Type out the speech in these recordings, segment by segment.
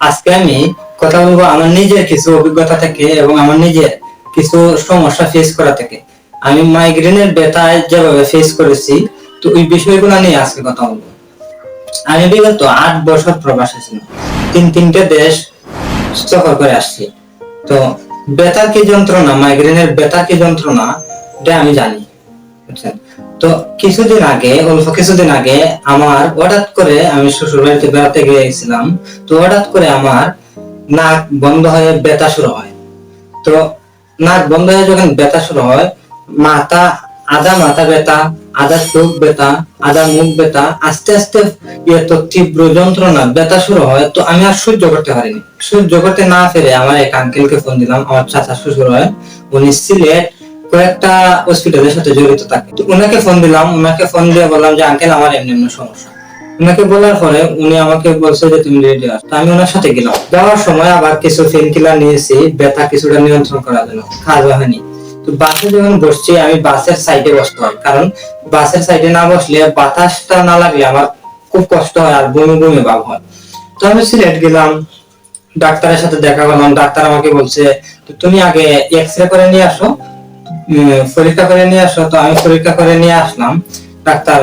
আজকে আমি কথা বলব আমার নিজের কিছু অভিজ্ঞতা থেকে এবং আমার নিজের কিছু সমস্যা ফেস করা থেকে। আমি মাইগ্রেনের ব্যথায় যেভাবে ফেস করেছি, তো ওই বিষয়গুলো নিয়ে আজকে কথা বলব। আমি বিগত আট বছর প্রবাসে ছিলাম। তিন তিনটে দেশ সফর করে আসছি। তো ব্যথা কি যন্ত্রণা মাইগ্রেনের ব্যথা কি যন্ত্রণা, এটা আমি জানি। বুঝছেন? তো কিছুদিন আগে, অল্প কিছুদিন আগে আমার হঠাৎ করে আমি শ্বশুর বাড়িতে বেড়াতে গিয়েছিলাম। তো হঠাৎ করে আমার নাক বন্ধ হয়ে ব্যথা শুরু হয়। তো নাক বন্ধ হয়ে যখন ব্যথা শুরু হয়, মাথা, আধা মাথা ব্যথা, আধা চোখ ব্যথা, আধা মুখ ব্যথা, আস্তে আস্তে এত তীব্র যন্ত্রণা, ব্যথা শুরু হয়। তো আমি আর সহ্য করতে পারিনি। সহ্য করতে না পেরে আমার এক আঙ্কেলকে ফোন দিলাম। আমার চাচা শ্বশুর হয় উনি সিলেট কয়েকটা হসপিটালের সাথে জড়িত থাকে। তো ওনাকে ফোন দিলাম, ওনাকে ফোন দিয়ে বললাম যে আঙ্কেল আমার এমনি এমনি সমস্যা। ওনাকে বলার পরে উনি আমাকে বলছে যে, তুমি রেডি আস আমি ওনার সাথে গেলাম। যাওয়ার সময় আবার কিছু পেন কিলার নিয়েছি ব্যথা কিছুটা নিয়ন্ত্রণ করার জন্য খাওয়া হয়নি। তো বাসে যখন বসছি, আমি বাসের সাইডে বসতে হয়। কারণ বাসের সাইডে না বসলে বাতাসটা না লাগলে আমার খুব কষ্ট হয় আর বমি বমি ভাব হয়। তো আমি সিলেট গেলাম, ডাক্তারের সাথে দেখা করলাম। ডাক্তার আমাকে বলছে "তো তুমি আগে এক্স রে করে নিয়ে আসো পরীক্ষা করে নিয়ে আসো, তো আমি পরীক্ষা করে নিয়ে আসলাম। ডাক্তার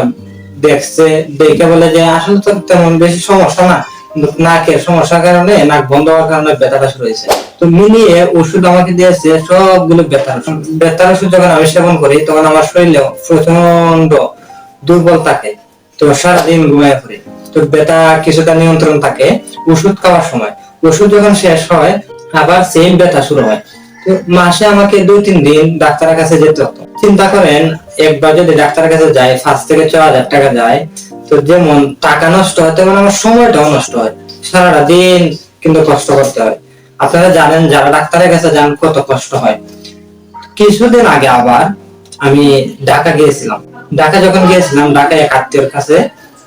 দেখছে, দেখে বলে যে আসলে তো তেমন বেশি সমস্যা না সমস্যার কারণে, নাক বন্ধ হওয়ার কারণে ব্যথাটা শুরু হয়েছে। তো মিলিয়ে ওষুধ আমাকে দিয়েছে, সবগুলো ব্যথার। ব্যথার ওষুধ যখন আমি সেবন করি, তখন আমার শরীরে প্রচণ্ড দুর্বল থাকে। তো সারাদিন ঘুমায় পড়ি। তো ব্যথা কিছুটা নিয়ন্ত্রণ থাকে ওষুধ খাওয়ার সময়। ওষুধ যখন শেষ হয়, আবার সেম ব্যথা শুরু হয়। মাসে আমাকে দুই, তিন দিন ডাক্তারের কাছে যেতে হতো। চিন্তা করেন, একবার যদি ডাক্তারের কাছে যায় পাঁচ থেকে ছ হাজার টাকা যায়, তো যেমন টাকা নষ্ট হয়, তেমন আমার সময়টাও নষ্ট হয়। সারাটা দিন কিন্তু কষ্ট করতে হয়। আপনারা জানেন, যারা ডাক্তারের কাছে যান, কত কষ্ট হয়। কিছুদিন আগে আবার আমি ঢাকা গিয়েছিলাম। ঢাকা যখন গিয়েছিলাম ঢাকা এক আত্মীয়র কাছে,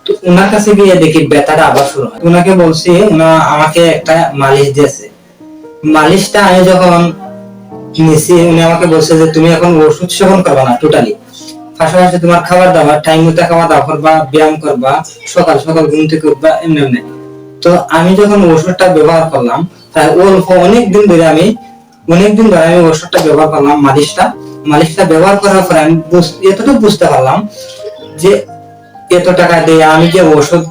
তো ওনার কাছে গিয়ে দেখি ব্যথাটা আবার শুরু হয়। ওনাকে বলছি ওনা আমাকে একটা মালিশ দিয়েছে। মালিশটা আমি যখন নিছি উনি আমাকে বলছে যে তুমি এখন ওষুধ সেবন করবা না টোটালি পাশাপাশি তোমার খাবার দাবার টাইম মতো খাওয়া দাওয়া করবা, ব্যায়াম করবা, সকাল সকাল ঘুম থেকে উঠবা, এমনি এমনি। তো আমি যখন ওষুধটা ব্যবহার করলাম তাই অল্প অনেক দিন ধরে আমি অনেক দিন ধরে আমি ওষুধটা ব্যবহার করলাম, মালিশটা। মালিশটা ব্যবহার করার পরে আমি এতটুকু বুঝতে পারলাম যে এত টাকা দিয়ে আমি যে ওষুধ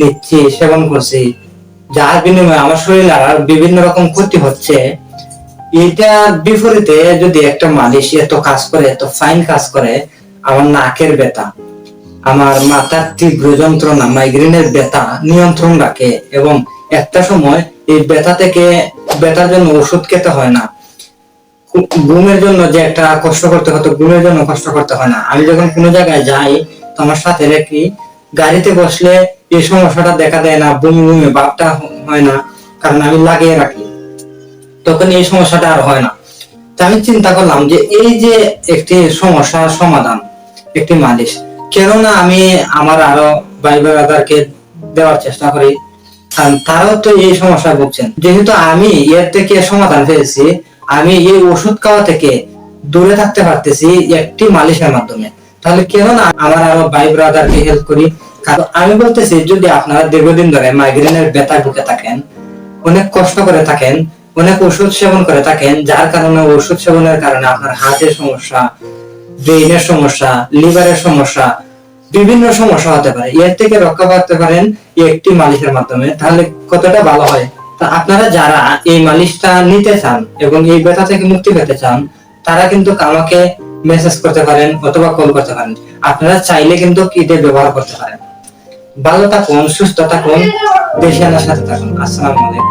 নিচ্ছি, সেবন করছি, যার বিনিময়ে আমার শরীরে আর বিভিন্ন রকম ক্ষতি হচ্ছে এটা বিপরীতে যদি একটা মালিশ এত কাজ করে, এত ফাইন কাজ করে, আমার নাকের ব্যথা, আমার মাথার তীব্র যন্ত্রণা মাইগ্রেনের ব্যথা নিয়ন্ত্রণ রাখে এবং একটা সময় এই ব্যথা থেকে, ব্যথার জন্য ওষুধ খেতে হয় না। ঘুমের জন্য যে একটা কষ্ট করতে হতো ঘুমের জন্য কষ্ট করতে হয় না। আমি যখন কোনো জায়গায় যাই, তো আমার সাথে রেখে গাড়িতে বসলে এই সমস্যাটা দেখা দেয় না, বমি বমি ভাবটা হয় না, কারণ আমি লাগিয়ে রাখি। তখন এই সমস্যাটা আর হয় না। তা আমি চিন্তা করলাম যে এই যে একটি সমস্যার সমাধান, একটি মালিশ, কেননা আমি আমার আরও ভাই ব্রাদারকে দেওয়ার চেষ্টা করি তারাও তো এই সমস্যা ভুগছেন। যেহেতু আমি এর থেকে সমাধান পেয়েছি, আমি এই ওষুধ খাওয়া থেকে দূরে থাকতে পারতেছি একটি মালিশের মাধ্যমে। তাহলে কেন না আমার আরও ভাই ব্রাদারকে হেল্প করি, কারণ আমি বলতেছি যদি আপনারা দীর্ঘদিন ধরে মাইগ্রেনের ব্যথা ভুগে থাকেন, অনেক কষ্ট করে থাকেন অনেক ওষুধ সেবন করে থাকেন, যার কারণে ওষুধ সেবনের কারণে আপনার হার্টের সমস্যা, ব্রেইনের সমস্যা, লিভারের সমস্যা, বিভিন্ন সমস্যা হতে পারে। এর থেকে রক্ষা পাতে পারেন একটি মালিশের মাধ্যমে, তাহলে কতটা ভালো হয়? তা আপনারা যারা এই মালিশটা নিতে চান এবং এই ব্যথা থেকে মুক্তি পেতে চান, তারা কিন্তু আমাকে মেসেজ করতে পারেন অথবা কল করতে পারেন। আপনারা চাইলে কিন্তু কিটে ব্যবহার করতে পারেন। ভালো থাকুন, সুস্থ থাকুন, দেশে আনার সাথে থাকুন। আসসালামু আলাইকুম।